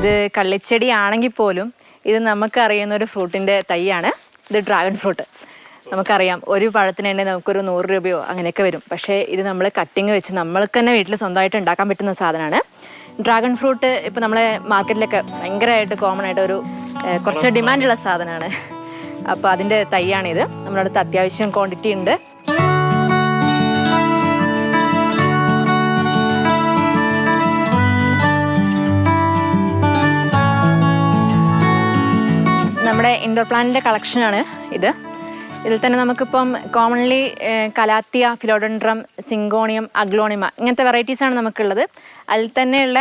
ഇത് കള്ളിച്ചെടി ആണെങ്കിൽ പോലും ഇത് നമുക്കറിയുന്ന ഒരു ഫ്രൂട്ടിന്റെ തൈയാണ്. ഇത് ഡ്രാഗൺ ഫ്രൂട്ട്. നമുക്കറിയാം ഒരു പഴത്തിന് തന്നെ നമുക്കൊരു നൂറ് രൂപയോ അങ്ങനെയൊക്കെ വരും. പക്ഷേ ഇത് നമ്മൾ കട്ടിങ് വെച്ച് നമ്മൾക്ക് തന്നെ വീട്ടിൽ സ്വന്തമായിട്ട് ഉണ്ടാക്കാൻ പറ്റുന്ന സാധനമാണ്. ഡ്രാഗൺ ഫ്രൂട്ട് ഇപ്പോൾ നമ്മളെ മാർക്കറ്റിലൊക്കെ ഭയങ്കരമായിട്ട് കോമൺ ആയിട്ട് ഒരു കുറച്ച് ഡിമാൻഡുള്ള സാധനമാണ്. അപ്പോൾ അതിന്റെ തൈയാണിത്. നമ്മുടെ അടുത്ത് അത്യാവശ്യം ക്വാണ്ടിറ്റി ഉണ്ട്. നമ്മുടെ ഇൻഡോർ പ്ലാന്റിന്റെ കളക്ഷനാണ് ഇത്. ഇതിൽ തന്നെ നമുക്കിപ്പം commonly calathea philodendron syngonium aglaonema ഇങ്ങനത്തെ വെറൈറ്റീസാണ് നമുക്കുള്ളത്. അതിൽ തന്നെയുള്ള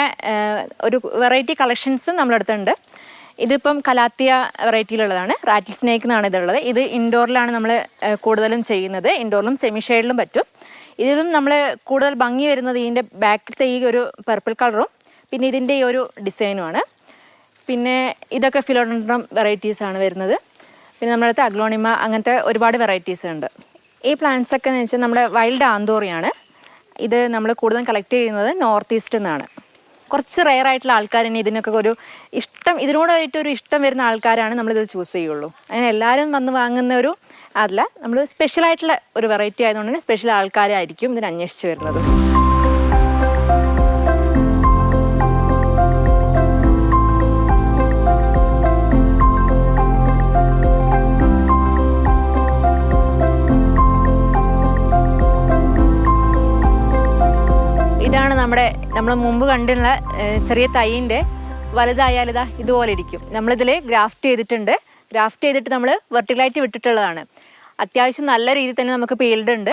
ഒരു വെറൈറ്റി കളക്ഷൻസ് നമ്മളെടുത്തുണ്ട് ഇതിപ്പം കലാത്തിയ വെറൈറ്റിയിലുള്ളതാണ് റാറ്റിൽ സ്നേക്ക് എന്നാണ് ഇതുള്ളത്. ഇത് ഇൻഡോറിലാണ് നമ്മൾ കൂടുതലും ചെയ്യുന്നത്. ഇൻഡോറിലും സെമി ഷെയ്ഡിലും പറ്റും. ഇതിലും നമ്മൾ കൂടുതൽ ഭംഗി വരുന്നത് ഇതിന്റെ ബാക്കിലത്തെ ഈ ഒരു പർപ്പിൾ കളറും പിന്നെ ഇതിന്റെ ഈ ഒരു ഡിസൈനുമാണ് പിന്നെ ഇതൊക്കെ ഫിലോഡൻഡ്രം വെറൈറ്റീസ് ആണ് വരുന്നത്. പിന്നെ നമ്മുടെ അടുത്ത് അഗ്ലോണിമ അങ്ങനത്തെ ഒരുപാട് വെറൈറ്റീസ് ഉണ്ട്. ഈ പ്ലാന്റ്സ് ഒക്കെ എന്ന് വെച്ചാൽ നമ്മുടെ വൈൽഡ് ആന്തോറിയാണ്. ഇത് നമ്മൾ കൂടുതലും കളക്ട് ചെയ്യുന്നത് നോർത്ത് ഈസ്റ്റിൽ നിന്നാണ് കുറച്ച് റെയർ ആയിട്ടുള്ള ആൾക്കാർ ഇനി ഇതിനൊക്കെ ഒരു ഇഷ്ടം ഇതിനോടായിട്ട് ഒരു ഇഷ്ടം വരുന്ന ആൾക്കാരാണ് നമ്മളിത് ചൂസ് ചെയ്യുള്ളൂ. അങ്ങനെ എല്ലാവരും വന്ന് വാങ്ങുന്ന ഒരു അതല്ല നമ്മൾ സ്പെഷ്യലായിട്ടുള്ള ഒരു വെറൈറ്റി ആയതുകൊണ്ട് തന്നെ സ്പെഷ്യൽ ആൾക്കാരായിരിക്കും ഇതിന് അന്വേഷിച്ച് വരുന്നത്. ഇതാണ് നമ്മുടെ നമ്മൾ മുമ്പ് കണ്ടുള്ള ചെറിയ തൈന്റെ വലുതായാൽ ഇതാ ഇതുപോലെ ഇരിക്കും. നമ്മളിതിൽ ഗ്രാഫ്റ്റ് ചെയ്തിട്ടുണ്ട്. ഗ്രാഫ്റ്റ് ചെയ്തിട്ട് നമ്മൾ വെർട്ടിക്കലായിട്ട് വിട്ടിട്ടുള്ളതാണ്. അത്യാവശ്യം നല്ല രീതിയിൽ തന്നെ നമുക്ക് പീൽഡ് ഉണ്ട്.